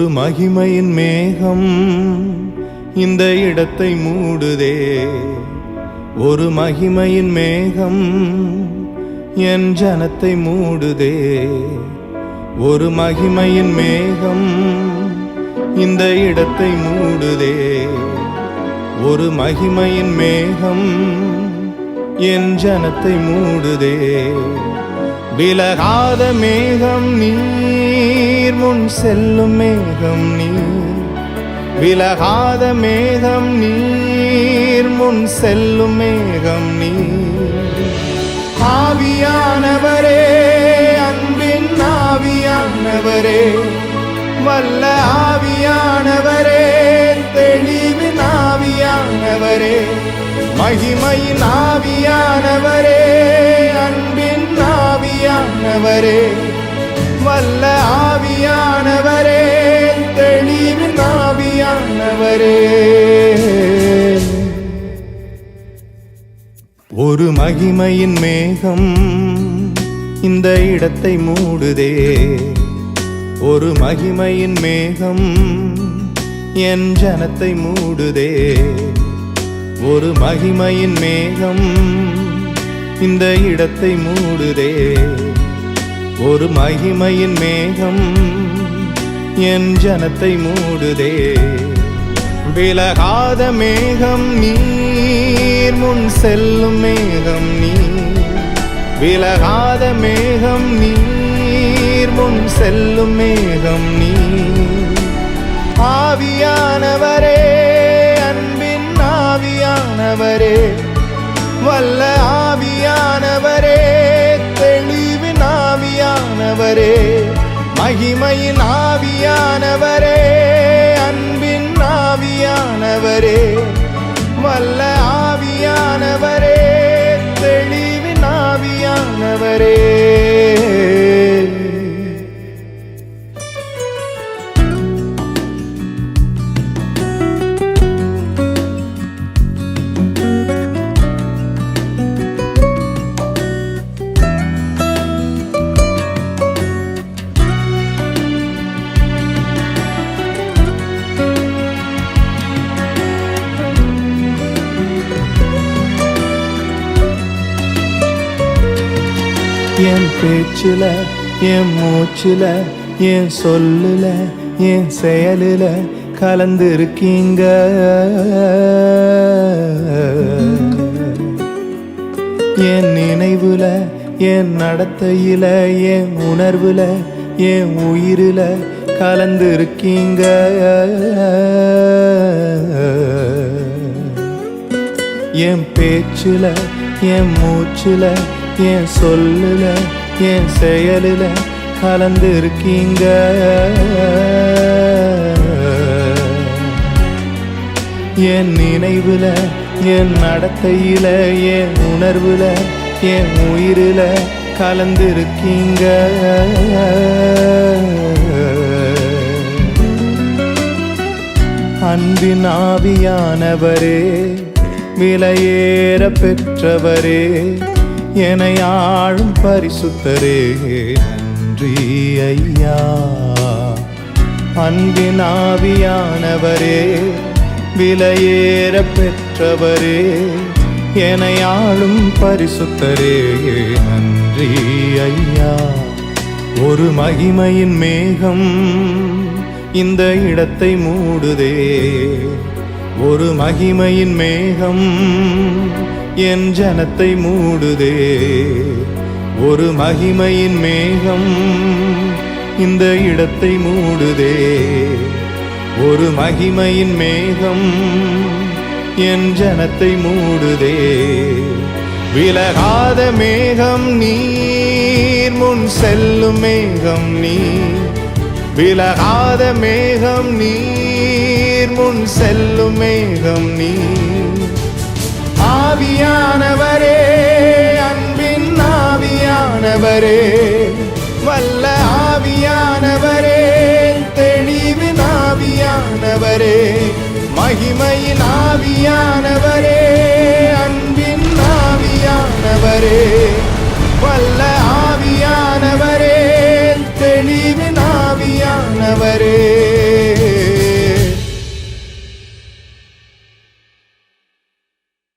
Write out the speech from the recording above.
ஒரு மகிமையின் மேகம் இந்த இடத்தை மூடுதே. ஒரு மகிமையின் மேகம் என் ஜனத்தை மூடுதே. ஒரு மகிமையின் மேகம் இந்த இடத்தை மூடுதே. ஒரு மகிமையின் மேகம் என் ஜனத்தை மூடுதே. விலகாத மேகம் நீர் முன் செல்லும் மேகம் நீர். விலகாத மேகம் நீர் முன் செல்லும் மேகம் நீர். ஆவியானவரே அன்பின் ஆவியானவரே வல்ல ஆவியானவரே தெளிவின் ஆவியானவரே மகிமையின் ஆவியானவரே அன்பு ஆவியானவரே வல்ல ஆவியானவரே தெளிவின் ஆவியானவரே. ஒரு மகிமையின் மேகம் இந்த இடத்தை மூடுதே. ஒரு மகிமையின் மேகம் என் ஜனத்தை மூடுதே. ஒரு மகிமையின் மேகம் இந்த இடத்தை மூடுதே. ஒரு மகிமையின் மேகம் என் ஜனத்தை மூடுதே. விலகாத மேகம் நீர் முன் செல்லும் மேகம் நீர். விலகாத மேகம் நீர் முன் செல்லும் மேகம் நீர். ஆவியானவரே அன்பின் ஆவியானவரே வல்ல ஆவியானவரே ஆவியானவரே மகிமையின் ஆவியானவரே அன்பின் ஆவியானவரே வல்ல ஆவியானவரே தெளிவின் ஆவியானவரே. என் பேச்சுல என் மூச்சுல என் சொல்லுல என் செயலுல கலந்திருக்கீங்க. என் நினைவுல என் நடத்தையில என் உணர்வுல என் உயிரில் கலந்திருக்கீங்க. என் பேச்சுல என் மூச்சுல என் சொல்லுல என் செயலில் கலந்து இருக்கீங்க என் நினைவுல என் நடத்தையில என் உணர்வுல என் உயிரில் கலந்து இருக்கீங்க அன்பின் ஆவியானவரே விலையேற பெற்றவரே என ஆளும் பரிசுத்தரே. நன்றி ஐயா. அன்பின் ஆவியானவரே விலையேற பெற்றவரே என ஆளும் பரிசுத்தரே. நன்றி ஐயா. ஒரு மகிமையின் மேகம் இந்த இடத்தை மூடுதே. ஒரு மகிமையின் மேகம் என் ஜனத்தை மூடுதே. ஒரு மகிமையின் மேகம் இந்த இடத்தை மூடுதே. ஒரு மகிமையின் மேகம் என் ஜனத்தை மூடுதே. விலகாத மேகம் நீர் முன் செல்லும் மேகம் நீ விலகாத மேகம் நீர் முன் செல்லும் மேகம் நீ ஆவியானவரே வல்ல ஆவியானவரே தெளிவின் ஆவியானவரே மகிமையின் ஆவியானவரே அன்பின் ஆவியானவரே வல்ல